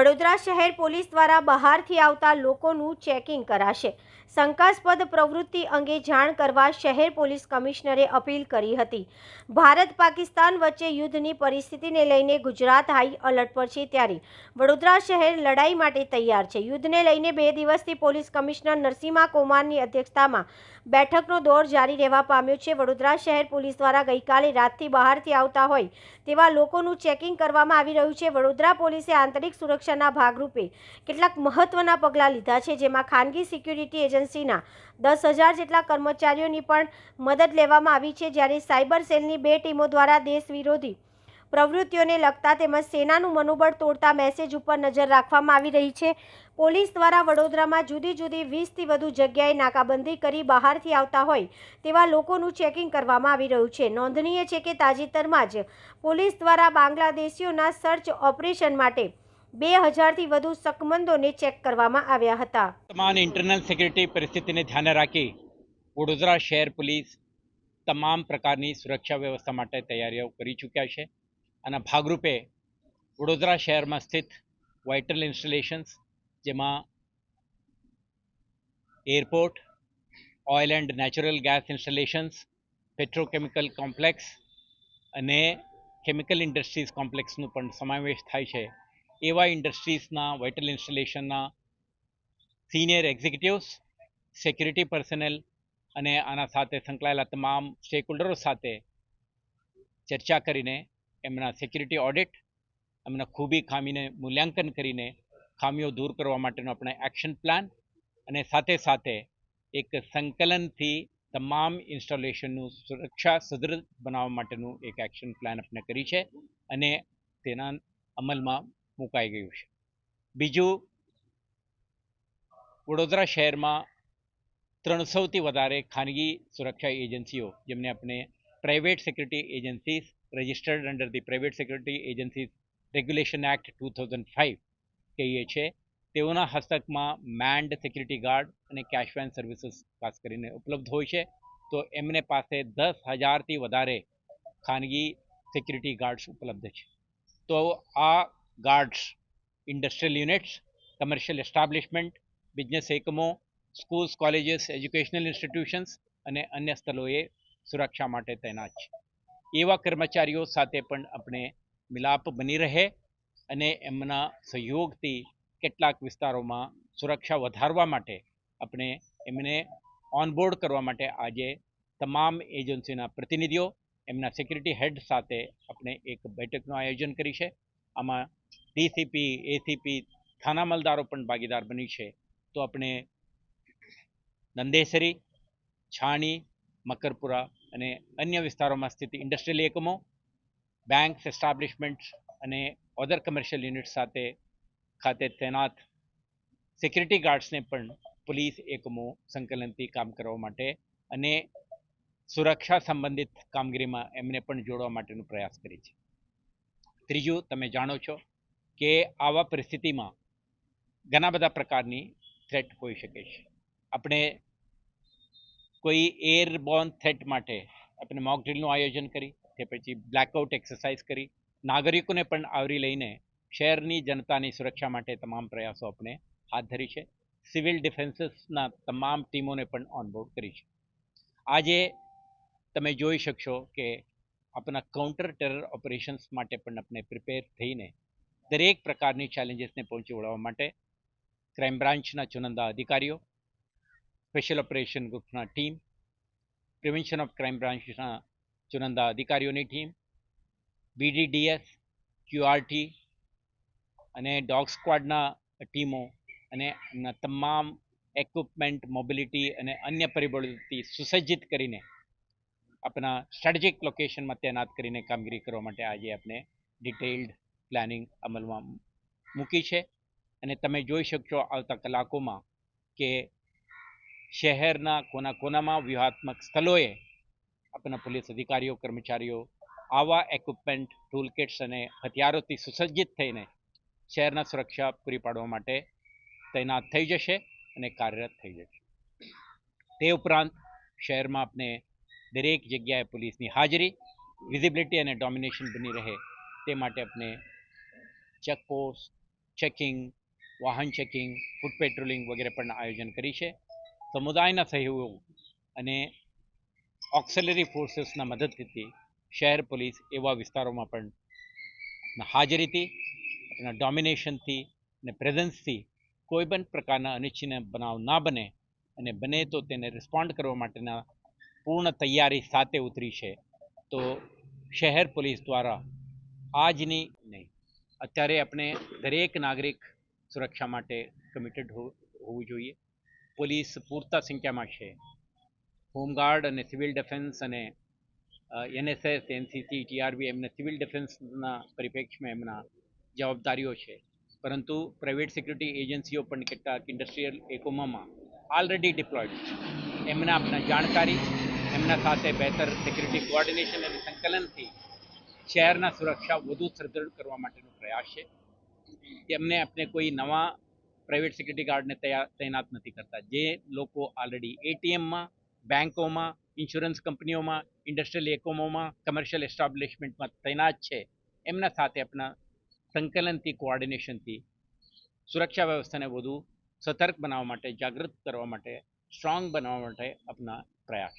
but શહેર police દ્વારા બહારથી આવતા લોકોનું ચેકિંગ કરાશે. શંકાસ્પદ પ્રવૃત્તિ અંગે જાણ કરવા શહેર પોલીસ કમિશનરે અપીલ કરી હતી. ભારત પાકિસ્તાન વચ્ચે યુદ્ધની પરિસ્થિતિને લઈને ગુજરાત હાઈ અલર્ટ પર છે ત્યારે વડોદરા શહેર લડાઈ માટે તૈયાર છે. યુદ્ધને લઈને બે દિવસથી પોલીસ કમિશનર નરસિંહા કુમારની અધ્યક્ષતામાં બેઠકનો દોર જારી રહેવા પામ્યો છે. વડોદરા શહેર પોલીસ દ્વારા ગઈકાલે રાતથી બહારથી આવતા હોય તેવા લોકોનું ચેકિંગ કરવામાં આવી રહ્યું છે. વડોદરા પોલીસે આંતરિક સુરક્ષાના ભાગરૂપે કેટલાક મહત્વના પગલાં લીધા છે, જેમાં ખાનગી સિક્યુરિટી એજન્સીના દસ હજાર જેટલા કર્મચારીઓની પણ મદદ લેવામાં આવી છે. જ્યારે સાયબર સેલની બે ટીમો દ્વારા દેશ વિરોધી પ્રવૃત્તિઓને લગતા તેમજ સેનાનું મનોબળ તોડતા મેસેજ ઉપર નજર રાખવામાં આવી રહી છે. પોલીસ દ્વારા વડોદરામાં જુદી જુદી વીસથી વધુ જગ્યાએ નાકાબંધી કરી બહારથી આવતા હોય તેવા લોકોનું ચેકિંગ કરવામાં આવી રહ્યું છે. નોંધનીય છે કે તાજેતરમાં જ પોલીસ દ્વારા બાંગ્લાદેશીઓના સર્ચ ઓપરેશન માટે બે હજારથી વધુ સકમંદોને ચેક કરવામાં આવ્યા હતા. તમામ ઇન્ટરનલ સિક્યુરિટી પરિસ્થિતિને ધ્યાને રાખી વડોદરા શહેર પોલીસ તમામ પ્રકારની સુરક્ષા વ્યવસ્થા માટે તૈયારીઓ કરી ચૂક્યા છે અને ભાગરૂપે વડોદરા શહેરમાં સ્થિત વાઇટલ ઇન્સ્ટોલેશન્સ જેમાં airport oil and natural gas installations petrochemical complex અને કેમિકલ ઇન્ડસ્ટ્રીઝ કોમ્પ્લેક્સનું પણ સમાવેશ થાય છે. એવા ઇન્ડસ્ટ્રીઝના વાઇટલ ઇન્સ્ટોલેશનના સિનિયર એક્ઝિક્યુટિવ્સ સિક્યુરિટી પર્સનલ અને આના સાથે સંકળાયેલા તમામ સ્ટેકહોલ્ડરો સાથે ચર્ચા કરીને એમના સિક્યુરિટી ઓડિટ એમના ખૂબી ખામીને મૂલ્યાંકન કરીને ખામીઓ દૂર કરવા માટેનો આપણે એક્શન પ્લાન અને સાથે સાથે એક સંકલનથી તમામ ઇન્સ્ટોલેશનનું સુરક્ષા સુદૃઢ બનાવવા માટેનું એક એક્શન પ્લાન આપણે કરી છે અને તેના અમલમાં મુકાઈ ગયું છે. બીજું, વડોદરા શહેરમાં ત્રણસોથી વધારે ખાનગી સુરક્ષા એજન્સીઓ, જેમને આપણે private security agencies registered under the private security agencies regulation act two thousand five કહીએ છીએ, તેઓના હસ્તકમાં મેન્ડ સિક્યુરિટી ગાર્ડ અને કેશ વેન સર્વિસીસ ખાસ કરીને ઉપલબ્ધ હોય છે. તો એમને પાસે દસ હજારથી વધારે ખાનગી સિક્યુરિટી ગાર્ડ્સ ઉપલબ્ધ છે. તો આ guards industrial units commercial establishment business એકમો સ્કૂલ્સ કોલેજીસ એજ્યુકેશનલ ઇન્સ્ટિટ્યુશન્સ અને અન્ય સ્થળોએ સુરક્ષા માટે તૈનાત છે. એવા કર્મચારીઓ સાથે પણ આપણે મિલાપ બની રહે અને એમના સહયોગથી કેટલાક વિસ્તારોમાં સુરક્ષા વધારવા માટે આપણે એમને ઓનબોર્ડ કરવા માટે આજે તમામ એજન્સીના પ્રતિનિધિઓ, એમના સિક્યુરિટી હેડ સાથે આપણે એક બેઠકનું આયોજન કરી છે. આમાં ડીસીપી, એસીપી થાના અમલદારો પણ ભાગીદાર બની છે. તો આપણે નંદેસરી, છાણી, મકરપુરા અને અન્ય વિસ્તારોમાં સ્થિત ઇન્ડસ્ટ્રીયલ એકમો, બેંક્સ, એસ્ટાબ્લિશમેન્ટ્સ અને ઓધર કમર્શિયલ યુનિટ સાથે ખાતે તૈનાત સિક્યુરિટી ગાર્ડ્સને પણ પોલીસ એકમો સંકલનથી કામ કરવા માટે અને સુરક્ષા સંબંધિત કામગીરીમાં એમને પણ જોડવા માટેનો પ્રયાસ કરી છે. ત્રીજું, તમે જાણો છો કે આવા પરિસ્થિતિમાં ઘણા બધા પ્રકારની થ્રેટ હોઈ શકે છે. આપણે કોઈ એરબોર્ન થ્રેટ માટે આપણે મોક ડ્રીલનું આયોજન કરી, કે પછી બ્લેકઆઉટ એક્સરસાઇઝ કરી, નાગરિકોને પણ આવરી લઈને શહેરની જનતાની સુરક્ષા માટે તમામ પ્રયાસો આપણે હાથ ધરી છે. સિવિલ ડિફેન્સીસના તમામ ટીમોને પણ ઓનબોર્ડ કરી છે. આજે તમે જોઈ શકશો કે આપણા કાઉન્ટર ટેરર ઓપરેશન્સ માટે પણ આપણે પ્રિપેર થઈને દરેક પ્રકારની ચેલેન્જીસને પહોંચી વળવા માટે ક્રાઇમ બ્રાન્ચના ચુનંદા અધિકારીઓ સ્પેશિયલ ઓપરેશન ગ્રુપના ટીમ પ્રિવેન્શન ઓફ ક્રાઇમ બ્રાન્ચના ચુનંદા અધિકારીઓની ટીમ બીડીડીએસ ક્યુઆરટી અને ડોગ સ્ક્વાડના ટીમો અને તમામ એક્વિપમેન્ટ મોબિલિટી અને અન્ય પરિબળોથી સુસજ્જિત કરીને આપણા સ્ટ્રેટેજિક લોકેશનમાં તૈનાત કરીને કામગીરી કરવા માટે આજે આપણે ડિટેલ્ડ પ્લાનિંગ અમલમાં મૂકી છે. અને તમે જોઈ શકશો આવતા કલાકોમાં કે શહેરના કોના કોનામાં વ્યૂહાત્મક સ્થળોએ આપણા પોલીસ અધિકારીઓ, કર્મચારીઓ આવા એક્વિપમેન્ટ ટૂલ કિટ્સ અને હથિયારોથી સુસજ્જિત થઈને શહેરના સુરક્ષા પૂરી પાડવા માટે તૈનાત થઈ જશે અને કાર્યરત થઈ જશે. તે ઉપરાંત શહેરમાં આપણે દરેક જગ્યાએ પોલીસની હાજરી વિઝિબિલિટી અને ડોમિનેશન બની રહે તે માટે આપણે ચેકપોસ્ટ ચેકિંગ વાહન ચેકિંગ ફૂટ પેટ્રોલિંગ વગેરે પણ આયોજન કરી છે. સમુદાયના સહયોગ અને ઓક્સેલરી ફોર્સીસના મદદથી શહેર પોલીસ એવા વિસ્તારોમાં પણ હાજરીથી એના ડોમિનેશનથી અને પ્રેઝન્સથી કોઈ પણ પ્રકારના અનિચ્છનીય બનાવ ના બને અને બને તો તેને રિસ્પોન્ડ કરવા માટેના પૂર્ણ તૈયારી સાથે ઉતરી છે. તો શહેર પોલીસ દ્વારા આજની નહીં અત્યારે આપણે દરેક નાગરિક સુરક્ષા માટે કમિટેડ હોવું જોઈએ. પોલીસ પૂરતા સંખ્યામાં છે. હોમગાર્ડ અને સિવિલ ડિફેન્સ અને એનએસએસ એનસીસી ટીઆરબી એમને સિવિલ ડિફેન્સના પરિપ્રેક્ષમાં એમના જવાબદારીઓ છે. પરંતુ પ્રાઇવેટ સિક્યુરિટી એજન્સીઓ પણ કેટલાક ઇન્ડસ્ટ્રીયલ એકમોમાં ઓલરેડી ડિપ્લોયડ છે. એમના આપણા જાણકારી, એમના સાથે બહેતર સિક્યુરિટી કોઓર્ડિનેશન અને સંકલનથી શહેરના સુરક્ષા વધુ સુદૃઢ કરવા માટેનો પ્રયાસ છે. તેમને આપણે કોઈ નવા પ્રાઇવેટ સિક્યુરિટી ગાર્ડને તૈનાત નથી કરતા. જે લોકો ઓલરેડી એટીએમમાં બેન્કોમાં ઇન્સ્યોરન્સ કંપનીઓમાં ઇન્ડસ્ટ્રીયલ એકમોમાં કમર્શિયલ એસ્ટાબ્લિશમેન્ટમાં તૈનાત છે. એમના સાથે આપણા સંકલનથી કોઓર્ડિનેશનથી સુરક્ષા વ્યવસ્થાને વધુ સતર્ક બનાવવા માટે, જાગૃત કરવા માટે સ્ટ્રોંગ બનાવવા માટે આપના પ્રયાસ